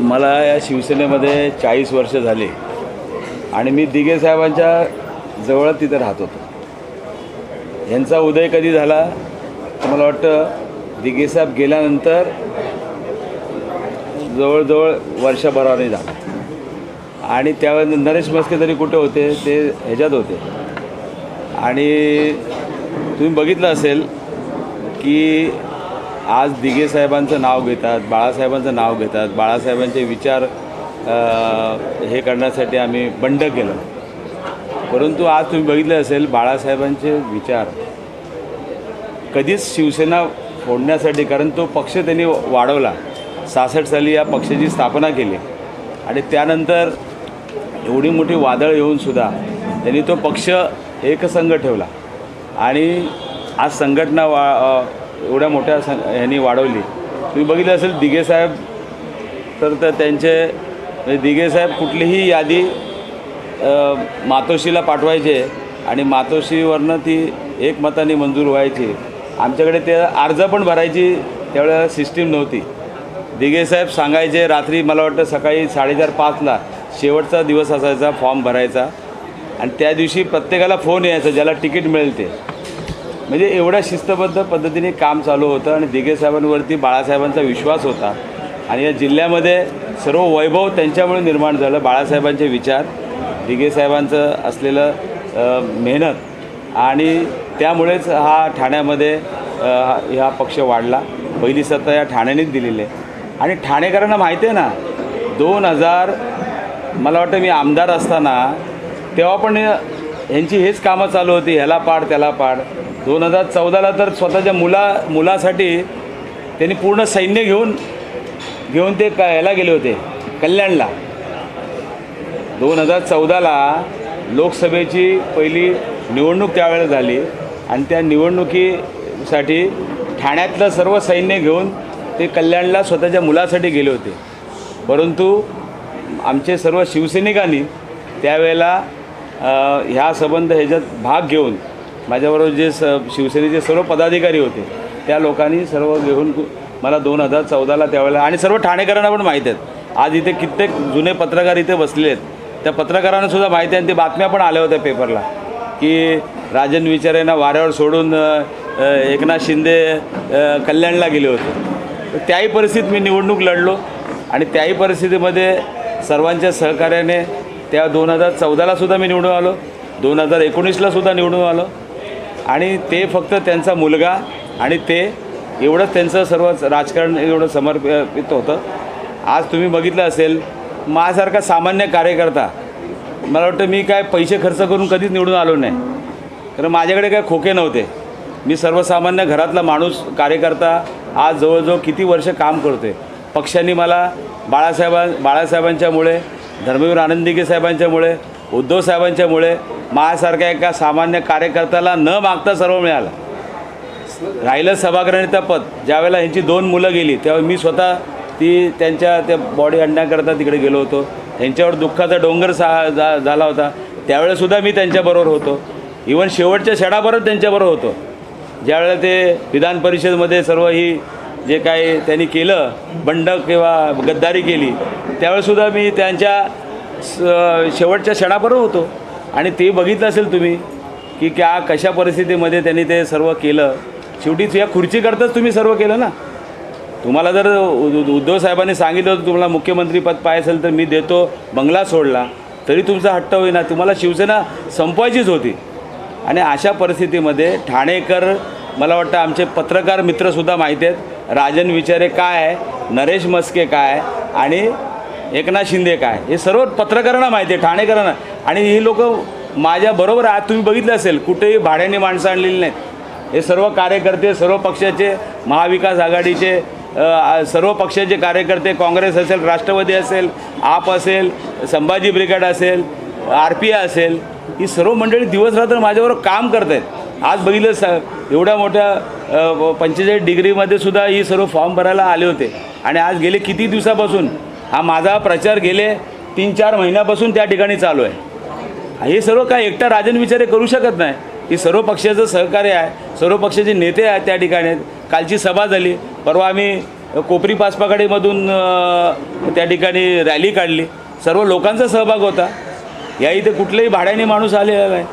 मला या शिवसेनेमध्ये चाळीस वर्ष झाली आणि मी दिघे साहेबांच्या जवळ तिथे राहत होतो. यांचा उदय कधी झाला? तर मला वाटतं दिघेसाहेब गेल्यानंतर जवळजवळ वर्षभराने झाला. आणि त्यावेळेस नरेश मस्के तरी कुठे होते? ते ह्याच्यात होते. आणि तुम्ही बघितलं असेल की आज दिघे साहेबांचं नाव घेतात बाळासाहेबांचं नाव घेतात. बाळासाहेबांचे विचार हे करण्यासाठी आम्ही बंड केलं. परंतु आज तुम्ही बघितलं असेल बाळासाहेबांचे विचार. कधीच शिवसेना फोडण्यासाठी कारण तो पक्ष त्यांनी वाढवला. सासष्ट साली या पक्षाची स्थापना केली. आणि त्यानंतर एवढी मोठी वादळ येऊनसुद्धा त्यांनी तो पक्ष एकसंघ ठेवला. आणि आज संघटना वा एवढ्या मोठ्या सं ह्यांनी वाढवली. तुम्ही बघितलं असेल दिघेसाहेब तर तर त्यांचे म्हणजे दिघेसाहेब कुठलीही यादी मातोशीला मातोश्रीला पाठवायचे आणि मातोश्रीवरनं ती एकमताने मंजूर व्हायची. आमच्याकडे ते अर्ज पण भरायची त्यावेळेला सिस्टीम नव्हती. दिघेसाहेब सांगायचे रात्री मला वाटतं सकाळी साडेचार पाचला शेवटचा दिवस असायचा फॉर्म भरायचा. आणि त्या दिवशी प्रत्येकाला फोन यायचा ज्याला तिकीट मिळेल ते. म्हणजे एवढ्या शिस्तबद्ध पद्धतीने काम चालू होतं आणि दिघे साहेबांवरती बाळासाहेबांचा विश्वास होता. आणि या जिल्ह्यामध्ये सर्व वैभव त्यांच्यामुळे निर्माण झालं. बाळासाहेबांचे विचार दिघे साहेबांचं असलेलं मेहनत आणि त्यामुळेच हा ठाण्यामध्ये हा- हा पक्ष वाढला. पहिली सत्ता या ठाण्यानेच दिलेली आहे. आणि ठाणेकरांना माहिती आहे ना दोन हजार मला वाटतं मी आमदार असताना तेव्हा पण यांची हेच कामं चालू होती. ह्याला पाड त्याला पाड. दोन हजार चौदाला तर स्वतःच्या मुला मुलासाठी त्यांनी पूर्ण सैन्य घेऊन घेऊन ते क ह्याला गेले होते कल्याणला. दोन हजार चौदाला लोकसभेची पहिली निवडणूक त्यावेळेला झाली आणि त्या निवडणुकीसाठी ठाण्यातलं सर्व सैन्य घेऊन ते कल्याणला स्वतःच्या मुलासाठी गेले होते. परंतु आमचे सर्व शिवसैनिकांनी त्यावेळेला ह्या संबंध ह्याच्यात भाग घेऊन माझ्याबरोबर जे स शिवसेनेचे सर्व पदाधिकारी होते त्या लोकांनी सर्व घेऊन मला दोन हजार चौदाला त्यावेळेला आणि सर्व ठाणेकरांना पण माहीत आहेत. आज इथे कित्येक जुने पत्रकार इथे बसले आहेत. त्या पत्रकारांना सुद्धा माहिती आहे आणि ते बातम्या पण आल्या होत्या पेपरला की राजन विचारेंना वाऱ्यावर सोडून एकनाथ शिंदे कल्याणला गेले होते. त्याही परिस्थितीत मी निवडणूक लढलो आणि त्याही परिस्थितीमध्ये सर्वांच्या सहकार्याने त्या दोन हजार चौदाला सुद्धा मी निवडून आलो दोन हजार एकोणीसलासुद्धा निवडून आलो आणि ते फक्त त्यांचा मुलगा आणि ते एवढंच त्यांचं सर्व राजकारण एवढं समर्पित होतं. आज तुम्ही बघितलं असेल माझ्यासारखा सामान्य कार्यकर्ता मला वाटतं मी काय पैसे खर्च करून कधीच निवडून आलो नाही. कारण माझ्याकडे काय खोके नव्हते. मी सर्वसामान्य घरातला माणूस कार्यकर्ता आज जवळजवळ किती वर्ष काम करतोय. पक्षांनी मला बाळासाहेबां बाळासाहेबांच्यामुळे धर्मवीर आनंदिके साहेबांच्यामुळे उद्धव साहेबांच्यामुळे माझ्यासारख्या एका सामान्य कार्यकर्त्याला न मागता सर्व मिळालं. राहिलं सभागृहाचं पद. ज्यावेळेला ह्यांची दोन मुलं गेली तेव्हा मी स्वतः ती त्यांच्या त्या बॉडी आणण्याकरता तिकडे गेलो होतो. त्यांच्यावर दुःखाचा डोंगर सा जा झाला होता. त्यावेळेसुद्धा मी त्यांच्याबरोबर होतो. इवन शेवटच्या शेडाबरोबर त्यांच्याबरोबर होतो. ज्यावेळेला ते विधान परिषदेमध्ये सर्व ही जे काही त्यांनी केलं बंड किंवा गद्दारी केली त्यावेळेसुद्धा मी त्यांच्या स- शेवटच्या क्षणाबरोबर होतो. आणि ते बघितलं असेल तुम्ही की क्या कशा परिस्थितीमध्ये त्यांनी ते सर्व केलं. शेवटी या खुर्चीकरताच तुम्ही सर्व केलं ना? तुम्हाला जर उद्धव साहेबांनी सांगितलं होतं तुम्हाला मुख्यमंत्रीपद पाहिजे असेल तर मी देतो बंगला सोडला तरी तुमचा हट्ट होईना. तुम्हाला शिवसेना संपवायचीच होती. आणि अशा परिस्थितीमध्ये ठाणेकर मला वाटतं आमचे पत्रकार मित्रसुद्धा माहिती आहेत. राजन विचारे काय आहे? नरेश मस्के काय आहे? आणि एकनाथ शिंदे काय? हे सर्व पत्रकारांना माहिती आहे ठाणेकरांना. आणि ही लोक माझ्याबरोबर आज तुम्ही बघितलं असेल कुठेही भाड्याने माणसं आणलेली नाहीत. हे सर्व कार्यकर्ते सर्व पक्षाचे महाविकास आघाडीचे सर्व पक्षाचे कार्यकर्ते काँग्रेस असेल राष्ट्रवादी असेल आप असेल संभाजी ब्रिगेड असेल आर पी आय असेल ही सर्व मंडळी दिवसरात्र माझ्याबरोबर काम करत आहेत आज बघितलं स एवढ्या मोठ्या पंचेचाळीस डिग्रीमध्ये सुद्धा ही सर्व फॉर्म भरायला आले होते. आणि आज गेले किती दिवसापासून? हा माझा प्रचार गेले तीन चार महिन्यापासून त्या ठिकाणी चालू आहे. हे सर्व काय एकटा राजन विचारे करू शकत नाही. ही सर्व पक्षाचं सहकार्य आहे. सर्व पक्षाचे नेते आहेत त्या ठिकाणी. कालची सभा झाली. परवा आम्ही कोपरी पाचपाकडेमधून त्या ठिकाणी रॅली काढली. सर्व लोकांचा सहभाग होता. या इथे कुठलंही भाड्याने माणूस आलेला नाही.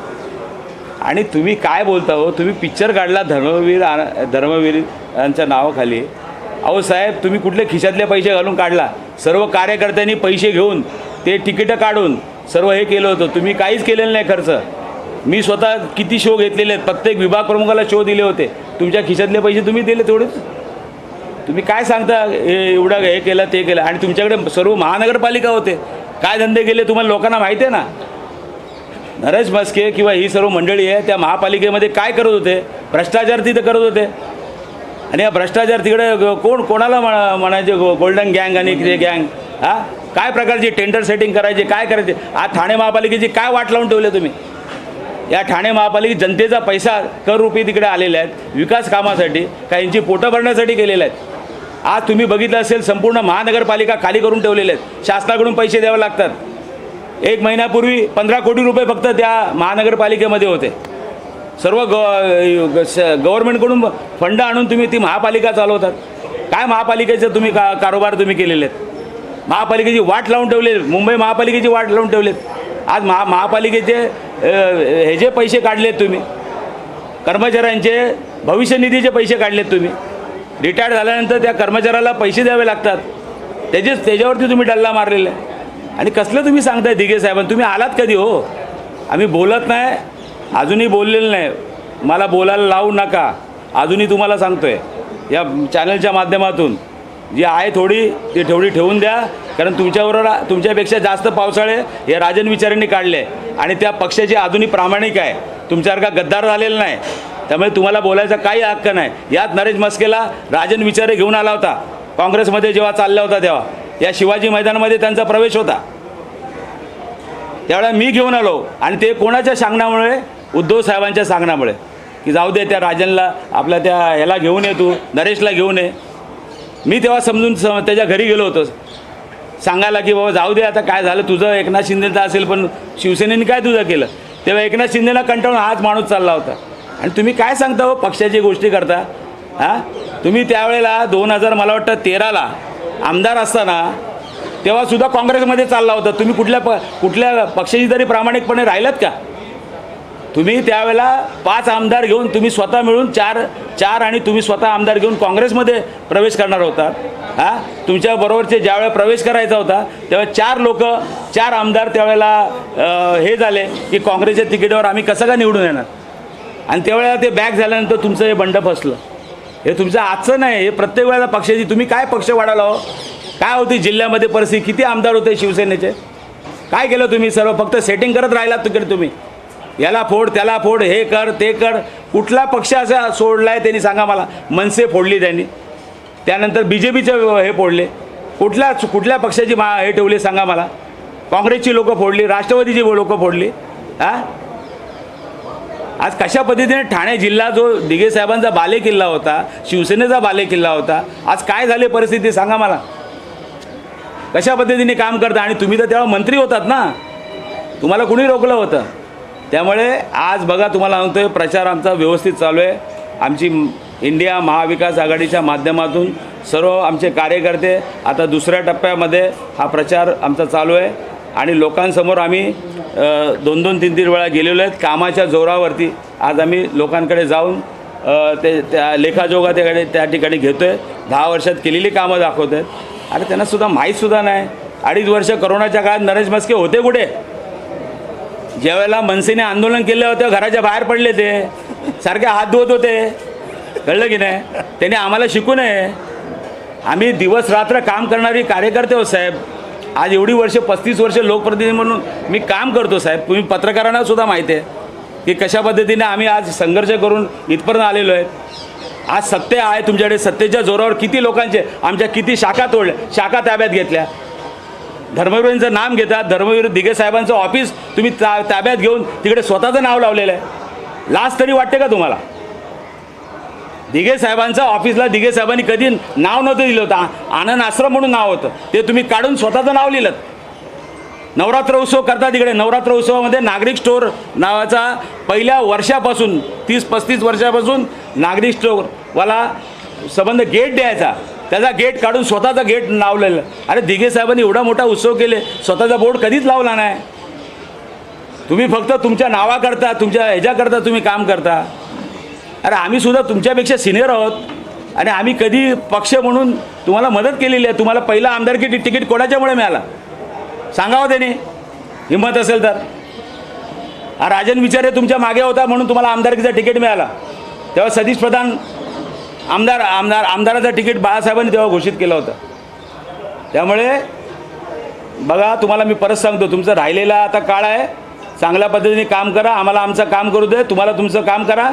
आणि तुम्ही काय बोलता हो? तुम्ही पिक्चर काढला धर्मवीर धर्मवीरांच्या नावाखाली. अहो साहेब तुम्ही कुठले खिशातले पैसे घालून काढला? सर्व कार्यकर्त्यांनी पैसे घेऊन ते तिकीटं काढून सर्व हे केलं होतं. तुम्ही काहीच केलेलं नाही खर्च. मी स्वतः किती शो घेतलेले आहेत? प्रत्येक विभाग प्रमुखाला शो दिले होते. तुमच्या खिशातले पैसे तुम्ही दिले तेवढेच? तुम्ही काय सांगता? हे एवढं हे केलं ते केलं. आणि तुमच्याकडे सर्व महानगरपालिका होते. काय धंदे केले तुम्हाला लोकांना माहिती आहे ना? नरेश मस्के किंवा ही सर्व मंडळी आहे त्या महापालिकेमध्ये काय करत होते? भ्रष्टाचार तिथं करत होते. आणि या भ्रष्टाचार तिकडे कोण कोणाला म्हणा म्हणायचे गोल्डन गँग आणि ते गँग? हा? काय प्रकारची टेंडर सेटिंग करायची काय करायचे? आज ठाणे महापालिकेची काय वाट लावून ठेवले तुम्ही? या ठाणे महापालिकेत जनतेचा पैसा कर रुपये तिकडे आलेले आहेत विकास कामासाठी काहींची पोटं भरण्यासाठी गेलेले आहेत. आज तुम्ही बघितलं असेल संपूर्ण महानगरपालिका खाली करून ठेवलेले आहेत. शासनाकडून पैसे द्यावे लागतात. एक महिन्यापूर्वी पंधरा कोटी रुपये फक्त त्या महानगरपालिकेमध्ये होते. सर्व ग गव्हर्नमेंटकडून फंड आणून तुम्ही ती महापालिका चालवतात. काय महापालिकेचं तुम्ही का कारोबार तुम्ही केलेले आहेत महापालिकेची वाट लावून ठेवले मुंबई महापालिकेची वाट लावून ठेवलेत. आज महा महापालिकेचे हे जे पैसे काढलेत तुम्ही कर्मचाऱ्यांचे भविष्य निधीचे पैसे काढलेत तुम्ही रिटायर झाल्यानंतर त्या कर्मचाऱ्याला पैसे द्यावे लागतात. त्याचेच त्याच्यावरती तुम्ही डल्ला मारलेला आहे. आणि कसलं तुम्ही सांगताय दिघे साहेबांना तुम्ही आलात कधी हो? आम्ही बोलत नाही. अजूनही बोललेलं नाही. मला बोलायला लावू नका. अजूनही तुम्हाला सांगतो आहे या चॅनलच्या माध्यमातून जी आहे थोडी ती थोडी ठेवून द्या. कारण तुमच्याबरोबर तुमच्यापेक्षा जास्त पावसाळे हे राजन विचारांनी काढले. आणि त्या पक्षाची अजूनही प्रामाणिक आहे. तुमच्यासारखा गद्दार झालेला नाही. त्यामुळे तुम्हाला बोलायचा काही हक्क नाही. यात नरेश मस्केला राजन विचारे घेऊन आला होता. काँग्रेसमध्ये जेव्हा चालला होता तेव्हा. या शिवाजी मैदानामध्ये त्यांचा प्रवेश होता. त्यावेळेला मी घेऊन आलो. आणि ते कोणाच्या सांगण्यामुळे उद्धव साहेबांच्या सांगण्यामुळे. की जाऊ दे त्या राजनला आपल्या त्या ह्याला घेऊन ये तू नरेशला घेऊन ये. मी तेव्हा समजून स त्याच्या घरी गेलो होतो. सांगायला की बाबा जाऊ दे आता काय झालं तुझं एकनाथ शिंदेचं असेल पण शिवसेनेने काय तुझं केलं? तेव्हा एकनाथ शिंदेला कंटाळून हाच माणूस चालला होता. आणि तुम्ही काय सांगता हो पक्षाची गोष्टी करता? हां? तुम्ही त्यावेळेला दोन हजार मला वाटतं तेराला आमदार असताना तेव्हा सुद्धा काँग्रेसमध्ये चालला होता. तुम्ही कुठल्या प कुठल्या पक्षाची तरी प्रामाणिकपणे राहिलात का? तुम्ही त्यावेळेला पाच आमदार घेऊन तुम्ही स्वतः मिळून चार चार आणि तुम्ही स्वतः आमदार घेऊन काँग्रेसमध्ये प्रवेश करणार होता. हां? तुमच्या बरोबरचे ज्यावेळेला प्रवेश करायचा होता तेव्हा चार लोक चार आमदार त्यावेळेला हे झाले की काँग्रेसच्या तिकिटावर आम्ही कसं का निवडून येणार? आणि त्यावेळेला ते बॅक झाल्यानंतर तुमचं हे बंड फसलं. हे तुमचं आजचं नाही हे प्रत्येक वेळेला पक्षाची तुम्ही काय पक्ष वाढवला हो? काय होती जिल्ह्यामध्ये परिस्थिती? किती आमदार होते शिवसेनेचे? काय केलं तुम्ही? सर्व फक्त सेटिंग करत राहिलात तिकडे तुम्ही. याला फोड त्याला फोड हे कर ते कर. कुठला पक्ष असा सोडला आहे त्यांनी सांगा मला. मनसे फोडली त्यांनी. त्यानंतर बी जे पीचे हे फोडले. कुठल्या कुठल्या पक्षाची मा हे ठेवली सांगा मला. काँग्रेसची लोकं फोडली राष्ट्रवादीची लोकं फोडली. हां? आज कशा पद्धतीने ठाणे जिल्हा जो दिघे साहेबांचा बाले किल्ला होता शिवसेनेचा बाले किल्ला होता आज काय झाली परिस्थिती सांगा मला. कशा पद्धतीने काम करता? आणि तुम्ही तर तेव्हा मंत्री होतात ना. तुम्हाला कुणी रोखलं होतं? त्यामुळे आज बघा तुम्हाला सांगतोय प्रचार आमचा व्यवस्थित चालू आहे. आमची इंडिया महाविकास आघाडीच्या माध्यमातून सर्व आमचे कार्यकर्ते आता दुसऱ्या टप्प्यामध्ये हा प्रचार आमचा चालू आहे. आणि लोकांसमोर आम्ही दोन दोन तीन तीन वेळा गेलेलो आहेत. कामाच्या जोरावरती आज आम्ही लोकांकडे जाऊन ते त्या लेखाजोगा त्याकडे त्या ठिकाणी घेतो आहे दहा वर्षात केलेली कामं दाखवत आहेत आणि त्यांनासुद्धा माहीतसुद्धा नाही. अडीच वर्ष करोनाच्या काळात नरेश मस्के होते कुठे? ज्यावेळेला मनसेने आंदोलन केलं होतं घराच्या बाहेर पडले ते. सारखे हात धुवत होते. कळलं की नाही? त्यांनी आम्हाला शिकू नये. आम्ही दिवस रात्र काम करणारी कार्यकर्ते हो साहेब. आज एवढी वर्ष पस्तीस वर्ष लोकप्रतिनिधी म्हणून मी काम करतो साहेब. तुम्ही पत्रकारांना सुद्धा माहिती आहे की कशा पद्धतीने आम्ही आज संघर्ष करून इथपर्यंत आलेलो आहे. आज सत्य आहे तुमच्याकडे. सत्तेच्या जोरावर किती लोकांचे आमच्या किती शाखा तोडल्या शाखा ताब्यात घेतल्या. धर्मवीरांचं नाम घेतात धर्मवीर दिघे साहेबांचं ऑफिस तुम्ही ता ताब्यात घेऊन तिकडे स्वतःचं नाव लावलेलं आहे. लाज तरी वाटते का तुम्हाला? दिघे साहेबांचं ऑफिसला दिघे साहेबांनी कधी नाव नव्हतं दिलं होतं. आनंद आश्रम म्हणून नाव होतं. ते तुम्ही काढून स्वतःचं नाव लिहिलं नवरात्र उत्सव करतात तिकडे. नवरात्र उत्सवामध्ये नागरिक स्टोअर नावाचा पहिल्या वर्षापासून तीस पस्तीस वर्षापासून नागरिक स्टोअरवाला संबंध गेट द्यायचा. त्याचा गेट काढून स्वतःचा गेट लावलेलं. अरे दिघे साहेबांनी एवढा मोठा उत्सव केले स्वतःचा बोर्ड कधीच लावला नाही. तुम्ही फक्त तुमच्या नावाकरता तुमच्या ह्याच्याकरता तुम्ही काम करता. अरे आम्ही सुद्धा तुमच्यापेक्षा सिनियर आहोत. आणि आम्ही कधी पक्ष म्हणून तुम्हाला मदत केलेली आहे. तुम्हाला पहिला आमदारकी तिकीट कोणाच्यामुळे मिळाला? सांगावं त्याने. हिंमत असेल तर. हा राजन विचारे तुमच्या मागे होता म्हणून तुम्हाला आमदारकीचं तिकीट मिळाला. तेव्हा सतीश प्रधान आमदार आमदार आमदाराचं तिकीट बाळासाहेबांनी तेव्हा घोषित केलं होतं. त्यामुळे बघा तुम्हाला मी परत सांगतो तुमचं राहिलेला आता काळ आहे. चांगल्या पद्धतीने काम करा आम्हाला आमचं काम करू दे तुम्हाला तुमचं काम करा.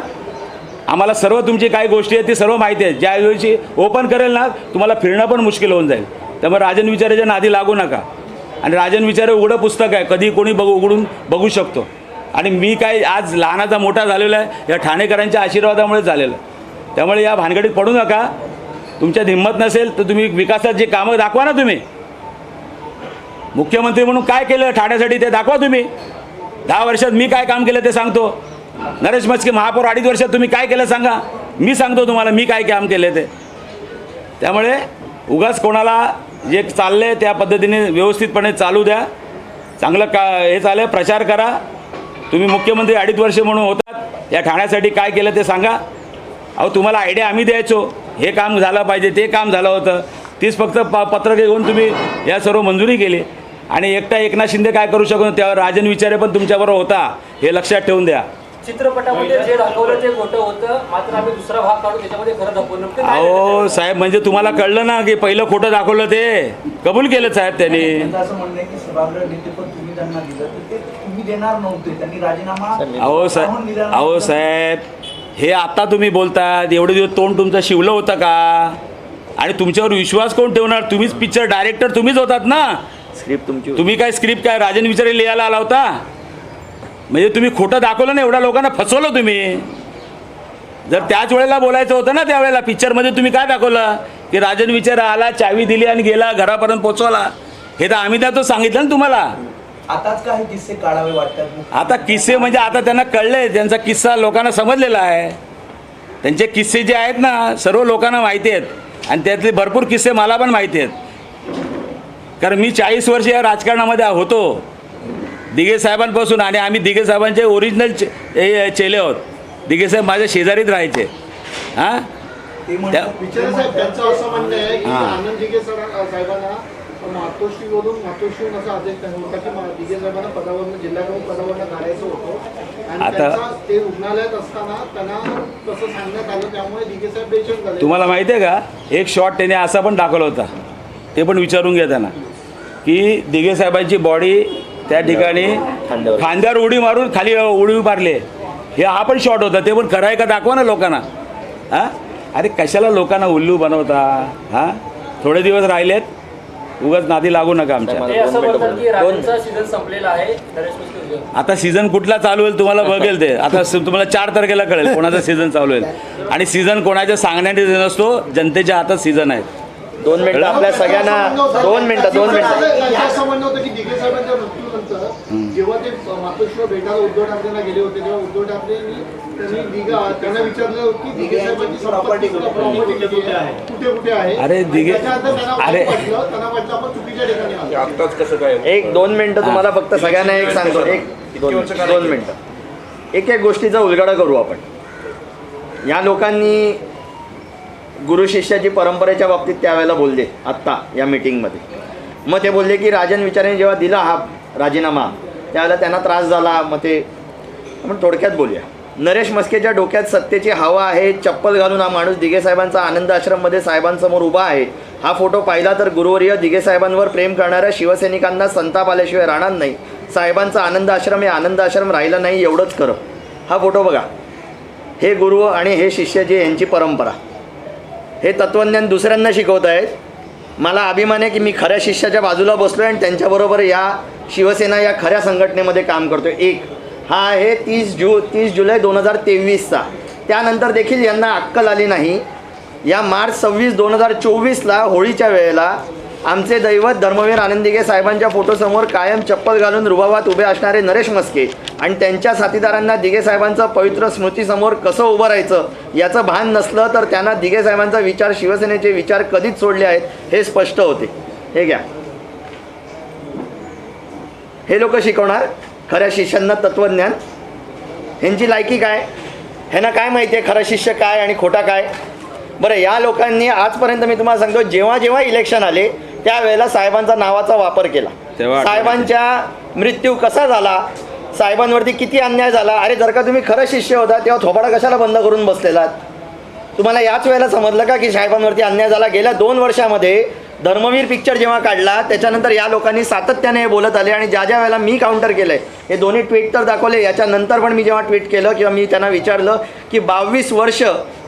आम्हाला सर्व तुमची काही गोष्टी आहेत ती सर्व माहिती आहे ज्या दिवशी ओपन करेल ना तुम्हाला फिरणं पण मुश्किल होऊन जाईल. त्यामुळे राजन विचारेच्या नादी लागू नका. आणि राजन विचारे उघडं पुस्तक आहे कधी कोणी बघू उघडून बघू शकतो. आणि मी काय आज लहानाचा मोठा झालेला आहे या ठाणेकरांच्या आशीर्वादामुळे झालेलं आहे. त्यामुळे या भानगडीत पडू नका. तुमच्यात हिंमत नसेल तर तुम्ही विकासात जे कामं दाखवा ना तुम्ही. मुख्यमंत्री म्हणून काय केलं ठाण्यासाठी ते दाखवा तुम्ही. दहा वर्षात मी काय काम केलं ते सांगतो. नरेश मस्के महापौर अडीच वर्षात तुम्ही काय केलं सांगा. मी सांगतो तुम्हाला मी काय काम केलं ते. त्यामुळे उगाच कोणाला जे चाललं त्या पद्धतीने व्यवस्थितपणे चालू द्या. चांगलं का हे चालेल प्रचार करा. तुम्ही मुख्यमंत्री अडीच वर्ष म्हणून होतात. या ठाण्यासाठी काय केलं ते सांगा. अहो तुम्हाला आयडिया आम्ही द्यायचो. हे काम झालं पाहिजे ते काम झालं होतं. तीच फक्त प पत्रके घेऊन तुम्ही या सर्व मंजुरी केली. आणि एकटा एकनाथ शिंदे काय करू शकतो त्यावर राजन विचारे पण तुमच्याबरोबर होता. हे लक्षात ठेवून द्या. चित्रपटामध्ये जे दाखवलं ते खोटं होतं. मात्र आम्ही दुसरा भाग काढून त्याच्यामध्ये खरं दाखवलं नेमकं काय अहो साहेब म्हणजे तुम्हाला कळलं ना की पहिलं खोटं दाखवलं ते? कबूल केलं साहेब त्यांनी? त्यांचं असं म्हणणं आहे की सभागृह नेते पण तुम्ही त्यांना दिलं. तर ते तुम्ही देणार नव्हते. त्यांनी राजीनामा अहो साहेब अहो. साहेब हे आता तुम्ही बोलतात एवढे दिवस तोंड तुमचं शिवलं होतं का? आणि तुमच्यावर विश्वास कोण ठेवणार? तुम्हीच पिक्चर डायरेक्टर तुम्हीच होतात ना? स्क्रिप्ट तुमची तुम्ही काय स्क्रिप्ट काय राजन विचारे लिहायला आला होता? म्हणजे तुम्ही खोटं दाखवलं ना एवढ्या लोकांना फसवलं तुम्ही. जर त्याच वेळेला बोलायचं होतं ना त्यावेळेला पिक्चरमध्ये तुम्ही काय दाखवलं? की राजन विचारा आला चावी दिली आणि गेला घरापर्यंत पोचवला. हे तर आम्ही त्यात सांगितलं ना तुम्हाला. आताच काही किस्से काढावे वाटतात आता किस्से म्हणजे आता त्यांना कळले त्यांचा किस्सा लोकांना समजलेला आहे. त्यांचे किस्से जे आहेत ना सर्व लोकांना माहिती आहेत. आणि त्यातले भरपूर किस्से मला पण माहिती आहेत. कारण मी चाळीस वर्ष या राजकारणामध्ये होतो. दिघे साहेबांपासून आणि आम्ही दिघे साहेबांचे ओरिजिनल चे हे चेले आहोत. दिघे साहेब माझ्या शेजारीत राहायचे. हां? ते त्या- हां. मातोश्रीवरून मातोश्रीहून असा आदेश होता की मा- दिघे साहेबांना पदावरून जिल्हाप्रमुख पदावरून काढायचं होतं. आता- ते रुग्णालयात असताना त्यांना तसं सांगण्यात आलं त्यामुळे साहेब बेचैन झाले. तुम्हाला माहिती आहे का? एक शॉट त्याने असा पण दाखवला होता. ते पण विचारून घ्या त्यांना. की दिघे साहेबांची बॉडी त्या ठिकाणी खांद्यावर. खांद्यावर उडी मारून खाली उडी मारले. हे हा पण शॉट होता. ते पण खरं आहे का? दाखवा ना लोकांना. हां? अरे कशाला लोकांना उल्लू बनवता? हां? थोडे दिवस राहिलेत. उगाच नादी लागू नका आमच्या. आहे. आता सीझन कुठला चालू होईल तुम्हाला बघेल ते. आता स- तुम्हाला चार तारखेला कळेल कोणाचा सीझन चालू होईल. आणि सीझन कोणाच्या सांगण्याने नसतो जनतेच्या हातात सीझन आहेत. दोन मिनिटं आपल्या सगळ्यांना दोन मिनिटं दोन मिनिटं. अरे दिघे- अरे- एक दोन मिनिटं तुम्हाला फक्त सगळ्यांना एक सांगतो. एक दोन दोन मिनिटं. एक एक गोष्टीचा उलगडा करू आपण. या लोकांनी गुरु शिष्याची परंपरेच्या बाबतीत त्यावेळेला बोलले आत्ता या मीटिंगमध्ये मग ते बोलले की राजन विचारेने जेव्हा दिला हा राजीनामा त्यावेळेला त्यांना त्रास झाला. मग ते आपण थोडक्यात बोलूया. नरेश मस्केच्या डोक्यात सत्तेची हवा आहे. चप्पल घालून हा माणूस दिघे साहेबांचा आनंद आश्रममध्ये साहेबांसमोर उभा आहे. हा फोटो पाहिला तर गुरुवर्य दिघे साहेबांवर प्रेम करणाऱ्या शिवसैनिकांना संताप आल्याशिवाय राहणार नाही. साहेबांचा आनंद आश्रम हे आनंद आश्रम राहिला नाही एवढंच खरं. हा फोटो बघा. हे गुरु आणि हे शिष्य जे यांची परंपरा. हे तत्त्वज्ञान दुसऱ्यांना शिकवत आहेत. मला अभिमान आहे की मी खऱ्या शिष्याच्या बाजूला बसलो आहे आणि त्यांच्याबरोबर या शिवसेना या खऱ्या संघटनेमध्ये काम करतो एक हा आहे तीस जू तीस जुलै दोन हजार तेवीसचा. त्यानंतर देखील यांना अक्कल आली नाही. या मार्च सव्वीस दोन हजार चोवीसला होळीच्या वेळेला आमचे दैवत धर्मवीर आनंदिगे साहेबांच्या फोटोसमोर कायम चप्पल घालून रुबावात उभे असणारे नरेश मस्के आणि त्यांच्या साथीदारांना दिगे साहेबांचं पवित्र स्मृतीसमोर कसं उभं राहायचं याचं भान नसलं तर त्यांना दिगे साहेबांचा विचार शिवसेनेचे विचार कधीच सोडले आहेत हे स्पष्ट होते. हे घ्या. हे लोक शिकवणार? खऱ्या शिष्यांना तत्त्वज्ञान ह्यांची लायकी काय? ह्यांना काय माहिती आहे खरा शिष्य काय आणि खोटा काय? बरं या लोकांनी आजपर्यंत मी तुम्हाला सांगतो जेव्हा जेव्हा इलेक्शन आले त्यावेळेला साहेबांचा नावाचा वापर केला. साहेबांच्या मृत्यू कसा झाला? साहेबांवरती किती अन्याय झाला? अरे जर का तुम्ही खरं शिष्य होता तेव्हा थोबाडा कशाला बंद करून बसलेलात? तुम्हाला याच वेळेला समजलं का की साहेबांवरती अन्याय झाला? गेल्या दोन वर्षामध्ये धर्मवीर पिक्चर जेव्हा काढला त्याच्यानंतर या लोकांनी सातत्याने हे बोलत आले आणि ज्या ज्या वेळेला मी काउंटर केलं आहे हे दोन्ही ट्विट तर दाखवले. याच्यानंतर पण मी जेव्हा ट्विट केलं किंवा मी त्यांना विचारलं की बावीस वर्ष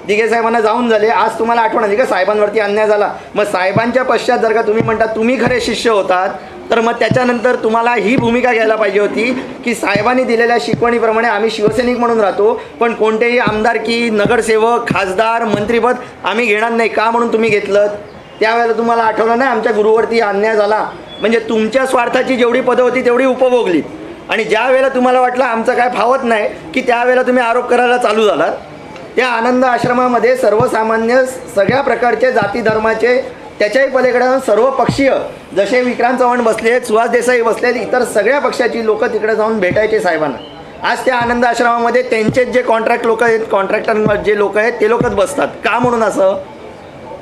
दिघे साहेबांना जाऊन झाले आज तुम्हाला आठवण आली का? साहेबांवरती अन्याय झाला. मग साहेबांच्या पश्चात जर का तुम्ही म्हणता तुम्ही खरे शिष्य होतात तर मग त्याच्यानंतर तुम्हाला ही भूमिका घ्यायला पाहिजे होती की साहेबांनी दिलेल्या शिकवणीप्रमाणे आम्ही शिवसैनिक म्हणून राहतो पण कोणतेही आमदारकी नगरसेवक खासदार मंत्रीपद आम्ही घेणार नाही. का म्हणून तुम्ही घेतलं त्यावेळेला तुम्हाला आठवलं नाही आमच्या गुरुवरती अन्याय झाला. म्हणजे तुमच्या स्वार्थाची जेवढी पदं होती तेवढी उपभोगली. आणि ज्या वेळेला तुम्हाला वाटलं आमचं काय फावत नाही की त्यावेळेला तुम्ही आरोप करायला चालू झालात त्या आनंद आश्रमामध्ये सर्वसामान्य सगळ्या प्रकारचे जाती धर्माचे त्याच्याही पलीकडे जाऊन सर्व पक्षीय जसे विक्रांत चव्हाण बसले आहेत सुहास देसाई बसले आहेत इतर सगळ्या पक्षाची लोक तिकडे जाऊन भेटायचे साहेबांना. आज त्या आनंद आश्रमामध्ये त्यांचेच जे कॉन्ट्रॅक्ट लोक आहेत कॉन्ट्रॅक्टर जे लोक आहेत ते लोकच बसतात. का म्हणून असं?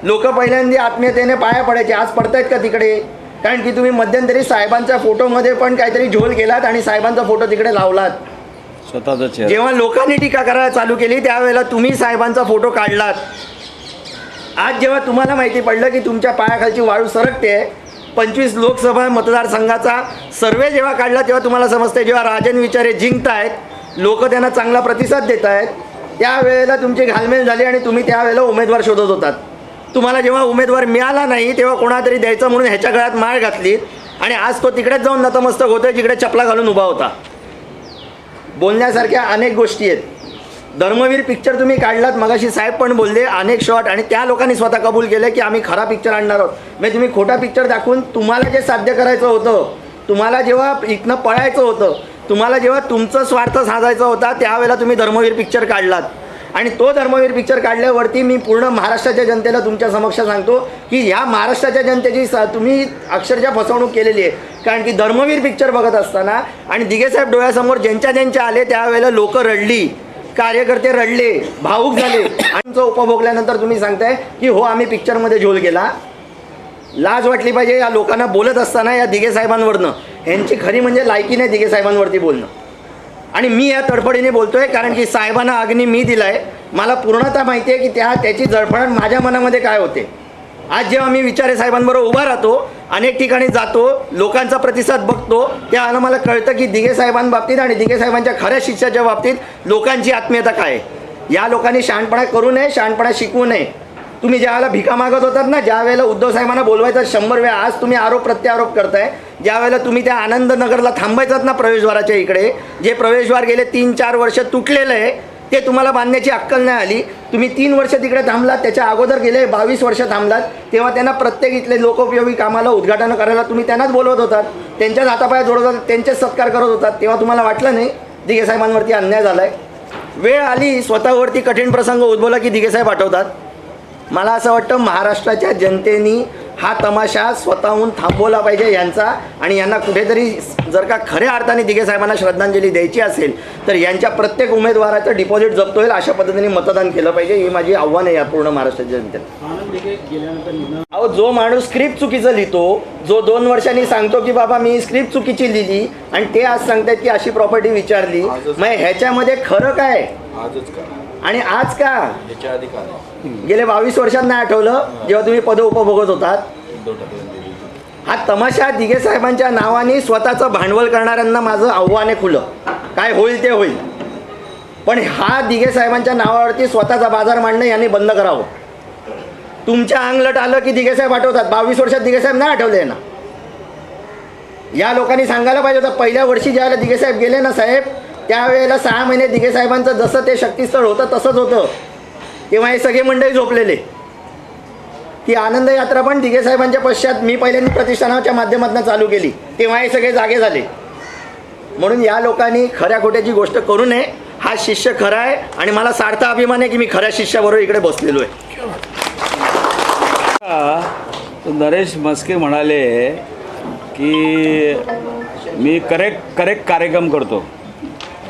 लोक पहिल्यांदा आत्मीयतेने पाया पडायचे. आज पडतायत का तिकडे? कारण की तुम्ही मध्यंतरी साहेबांच्या फोटोमध्ये पण काहीतरी झोल केलात आणि साहेबांचा फोटो तिकडे लावलात. स्वतःचा जेव्हा लोकांनी टीका करायला चालू केली त्यावेळेला तुम्ही साहेबांचा फोटो काढलात. आज जेव्हा तुम्हाला माहिती पडलं की तुमच्या पायाखालची वाळू सरकते पंचवीस लोकसभा मतदारसंघाचा सर्वे जेव्हा काढला तेव्हा तुम्हाला समजते जेव्हा राजन विचारे जिंकत आहेत लोक त्यांना चांगला प्रतिसाद देत आहेत त्यावेळेला तुमची घालमेल झाली आणि तुम्ही त्यावेळेला उमेदवार शोधत होतात. तुम्हाला जेव्हा उमेदवार मिळाला नाही तेव्हा कोणातरी द्यायचं म्हणून ह्याच्या गळ्यात माळ घातली आणि आज तो तिकडेच जाऊन नतमस्तक होतोय जिकडे चपला घालून उभा होता. बोलण्यासारख्या अनेक गोष्टी आहेत. धर्मवीर पिक्चर तुम्ही काढलात मगाशी साहेब पण बोलले अनेक शॉट आणि त्या लोकांनी स्वतः कबूल केलं की आम्ही खरा पिक्चर आणणार आहोत. म्हणजे तुम्ही खोटा पिक्चर दाखवून तुम्हाला जे साध्य करायचं होतं तुम्हाला जेव्हा इथनं पळायचं होतं तुम्हाला जेव्हा तुमचं स्वार्थ साधायचा होता त्यावेळेला तुम्ही धर्मवीर पिक्चर काढलात. आणि तो धर्मवीर पिक्चर काढल्यावरती मी पूर्ण महाराष्ट्राच्या जनतेला तुमच्या समक्ष सांगतो की ह्या महाराष्ट्राच्या जनतेची सा तुम्ही अक्षरशः फसवणूक केलेली आहे. कारण की धर्मवीर पिक्चर बघत असताना आणि दिगेसाहेब डोळ्यासमोर ज्यांच्या ज्यांच्या आले त्यावेळेला लोक रडली कार्यकर्ते रडले भाऊक झाले. आणि तो उपभोगल्यानंतर तुम्ही सांगताय की हो आम्ही पिक्चरमध्ये झोल गेला. लाज वाटली पाहिजे या लोकांना बोलत असताना या दिगे साहेबांवरनं. ह्यांची खरी म्हणजे लायकी नाही दिगे साहेबांवरती बोलणं. आणि मी या तडफडीने बोलतोय कारण की साहेबांना अग्नी मी दिलाय. मला पूर्णतः माहिती आहे की त्या त्याची जळफळण माझ्या मनामध्ये काय होते. आज जेव्हा मी विचारे साहेबांबरोबर उभा राहतो अनेक ठिकाणी जातो लोकांचा प्रतिसाद बघतो त्यावेळेला मला कळतं की दिगे साहेबांबाबतीत आणि दिगे साहेबांच्या खऱ्या शिष्याच्या बाबतीत लोकांची आत्मीयता काय आहे. या लोकांनी शहाणपणा करू नये शहाणपणा शिकवू नये. तुम्ही ज्यावेळेला भिका मागत होतात ना ज्या वेळेला उद्धव साहेबांना बोलवायचा शंभर वेळा आज तुम्ही आरोप प्रत्यारोप करताय. ज्या वेळेला तुम्ही त्या आनंदनगरला थांबायचात ना प्रवेशद्वाराच्या इकडे जे प्रवेशद्वार गेले तीन चार वर्ष तुटलेलं आहे ते तुम्हाला बांधण्याची अक्कल नाही आली. तुम्ही तीन वर्ष तिकडे थांबलात त्याच्या अगोदर गेले बावीस वर्ष थांबलात तेव्हा त्यांना प्रत्येक इथले लोकोपयोगी कामाला उद्घाटन करायला तुम्ही त्यांनाच बोलवत होतात. त्यांच्याच हातापाया जोडत होतात त्यांचेच सत्कार करत होतात. तेव्हा तुम्हाला वाटलं नाही दिगेसाहेबांवरती अन्याय झाला आहे वेळ आली स्वतःवरती कठीण प्रसंग उद्भवला की दिगेसाहेब आठवतात? मला असं वाटतं महाराष्ट्राच्या जनतेनी हा तमाशा स्वतःहून थांबवला पाहिजे यांचा. आणि यांना कुठेतरी जर का खऱ्या अर्थाने दिगे साहेबांना श्रद्धांजली द्यायची असेल तर यांच्या प्रत्येक उमेदवाराचं डिपॉझिट जप्त होईल अशा पद्धतीने मतदान केलं पाहिजे. ही माझी आव्हान आहे या पूर्ण महाराष्ट्राच्या जनतेला. अहो जो माणूस स्क्रिप्ट चुकीचं लिहितो जो दोन वर्षांनी सांगतो की बाबा मी स्क्रिप्ट चुकीची लिहिली आणि ते आज सांगतायत की अशी प्रॉपर्टी विचारली मग ह्याच्यामध्ये खरं काय? आजच का आणि आज का? याच्या आधी का नाही? गेले बावीस वर्षात नाही आठवलं जेव्हा तुम्ही पद उपभोगत होतात? उद्धव हा तमाशा दिगे साहेबांच्या नावाने स्वतःचं भांडवल करणाऱ्यांना माझं आव्हान आहे खुलं. काय होईल ते होईल. पण हा दिगे साहेबांच्या नावावरती स्वतःचा बाजार मांडणं यांनी बंद करावं. तुमच्या अंगलट आलं की दिगे साहेब आठवतात. बावीस वर्षात दिगे साहेब नाही आठवले ना या लोकांनी सांगायला पाहिजे होतं पहिल्या वर्षी ज्यावेळेला दिगे साहेब गेले ना साहेब त्यावेळेला सहा महिने दिघे साहेबांचं जसं ते शक्तीस्थळ होतं तसंच होतं. तेव्हा हे सगळे मंडळी झोपलेले. ती आनंद यात्रा पण दिघे साहेबांच्या पश्चात मी पहिल्यांदा प्रतिष्ठानाच्या माध्यमातून चालू केली. तेव्हा हे सगळे जागे झाले. म्हणून या लोकांनी खऱ्या खोट्याची गोष्ट करू नये. हा शिष्य खरा आहे आणि मला सार्थ अभिमान आहे की मी खऱ्या शिष्याबरोबर इकडे बसलेलो आहे. नरेश मस्के म्हणाले की मी करेक्ट करेक्ट कार्यक्रम करतो.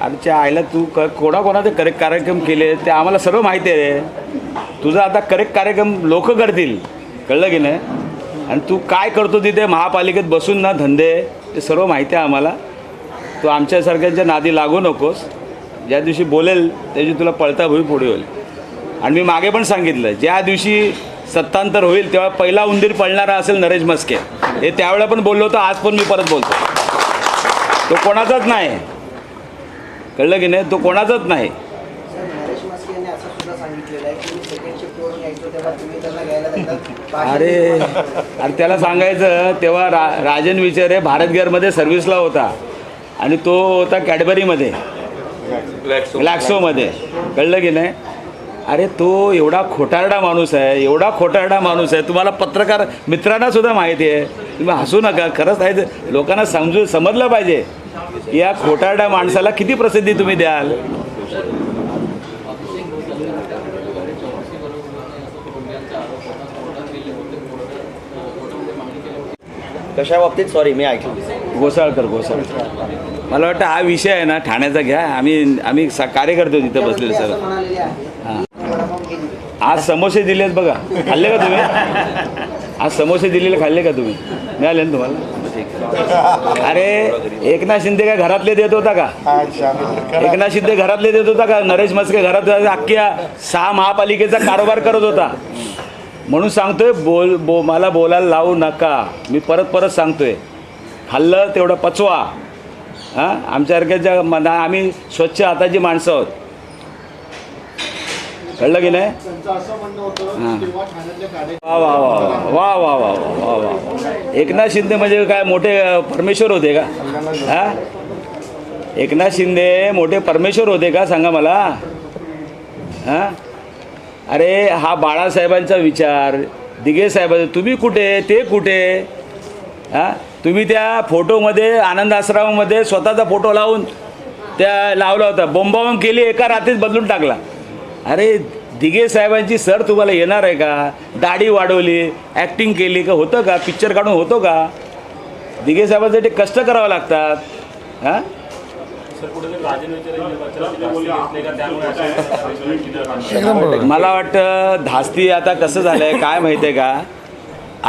आमच्या आईला तू क कोणाकोणाचे करेक्ट कार्यक्रम केले ते आम्हाला सर्व माहिती आहे तुझा आता करेक्ट कार्यक्रम लोक करतील. कळलं की नाही? आणि तू काय करतो तिथे? महापालिकेत बसून ना धंदे ते सर्व माहिती आहे आम्हाला. तू आमच्यासारख्यांच्या नादी लागू नकोस. ज्या दिवशी बोलेल त्याची तुला पळता भुई पुढे होईल. आणि मी मागे पण सांगितलं ज्या दिवशी सत्तांतर होईल तेव्हा पहिला उंदीर पळणारा असेल नरेश मस्के हे त्यावेळेला पण बोललो होतो आज पण मी परत बोलतो. तो कोणाचाच नाही. कळलं की नाही? तो कोणाचाच नाही. अरे अरे त्याला सांगायचं तेव्हा रा राजन विचारे भारत गिअरमध्ये सर्व्हिसला होता. आणि तो होता कॅडबरीमध्ये ग्लॅक्सोमध्ये कळलं की नाही? अरे तो एवढा खोटारडा माणूस आहे एवढा खोटारडा माणूस आहे. तुम्हाला पत्रकार मित्रांना सुद्धा माहिती आहे. तुम्ही हसू नका खरंच आहे ते लोकांना समजू समजलं पाहिजे. या खोटारड्या माणसाला किती प्रसिद्धी तुम्ही द्याल? कशा बाबतीत? सॉरी मी ऐकलं. घोसाळकर घोसाळकर मला वाटतं हा विषय आहे ना ठाण्याचा घ्या. आम्ही आम्ही सा कार्य करतो तिथं बसलेले सर हां. आज समोसे दिलेत बघा. खाल्ले का तुम्ही? आज समोसे दिलेले खाल्ले का तुम्ही? मिळाले ना तुम्हाला? अरे एकनाथ शिंदे काय घरातले देत होता का? एकनाथ शिंदे घरातले देत होता का? नरेश मस्के घरात अख्ख्या सहा महापालिकेचा कारोबार करत होता. म्हणून सांगतोय बोल बो मला बोलायला लावू नका. मी परत परत सांगतोय. खाल्लं तेवढं पचवा. हां? आमच्यासारख्याच्या मना आम्ही स्वच्छ हाताची माणसं आहोत कळलं की नाही त्यांचं असं म्हणणं होतं हां. की तेव्हा कळलं कार्य वा वा वा वा वा वा वा वा वा एकनाथ शिंदे म्हणजे काय मोठे परमेश्वर होते का? हा? एकनाथ शिंदे मोठे परमेश्वर होते का? सांगा मला. हां? अरे हा बाळासाहेबांचा विचार दिघे साहेबांचा तुम्ही कुठे? ते कुठे? हां? तुम्ही त्या फोटोमध्ये आनंद आश्रमामध्ये स्वतःचा फोटो लावून त्या लावला होता. बोंबावून केली एका रात्रीत बदलून टाकला. अरे दिघे साहेबांची सर तुम्हाला येणार आहे का? दाढी वाढवली ॲक्टिंग केली का? होतं का? पिक्चर काढून होतो का? दिघे साहेबांसाठी कष्ट करावं लागतात. हां? मला वाटतं धास्ती आता कसं झालं आहे काय माहिती आहे का?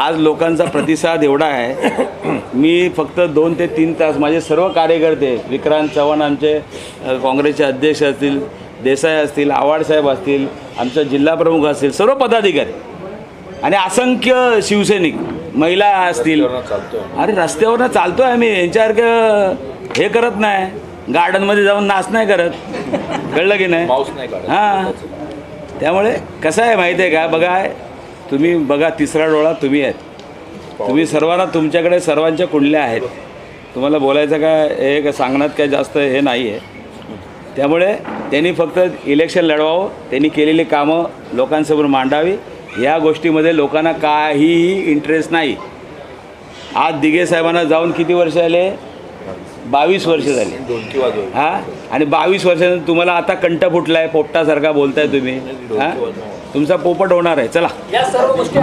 आज लोकांचा प्रतिसाद एवढा आहे. मी फक्त दोन ते तीन तास माझे सर्व कार्यकर्ते विक्रांत चव्हाण आमचे काँग्रेसचे अध्यक्ष असतील देसाई असतील आवाडसाहेब असतील आमचं जिल्हा प्रमुख असतील सर्व पदाधिकारी आणि असंख्य शिवसैनिक महिला असतील. अरे रस्त्यावरनं चालतोय आम्ही. यांच्यासारखं हे करत नाही. गार्डनमध्ये जाऊन नाच नाही करत. कळलं की नाही? हां. त्यामुळे कसं आहे माहिती आहे का? बघा तुम्ही बघा तिसरा डोळा तुम्ही आहेत. तुम्ही सर्वांना तुमच्याकडे सर्वांच्या कुंडल्या आहेत. तुम्हाला बोलायचं काय? हे का सांगण्यात काय जास्त हे नाही आहे त्यामुळे त्यांनी फक्त इलेक्शन लढवावं त्यांनी केलेली कामं लोकांसमोर मांडावी. या गोष्टीमध्ये लोकांना काहीही इंटरेस्ट नाही. आज दिघे साहेबांना जाऊन किती वर्ष आले बावीस वर्ष झाली. हा? आणि बावीस वर्षानंतर तुम्हाला आता कंठ फुटलाय पोपटासारखा बोलताय तुम्ही. हा? तुमचा पोपट होणार आहे. चला. या सर्व गोष्टी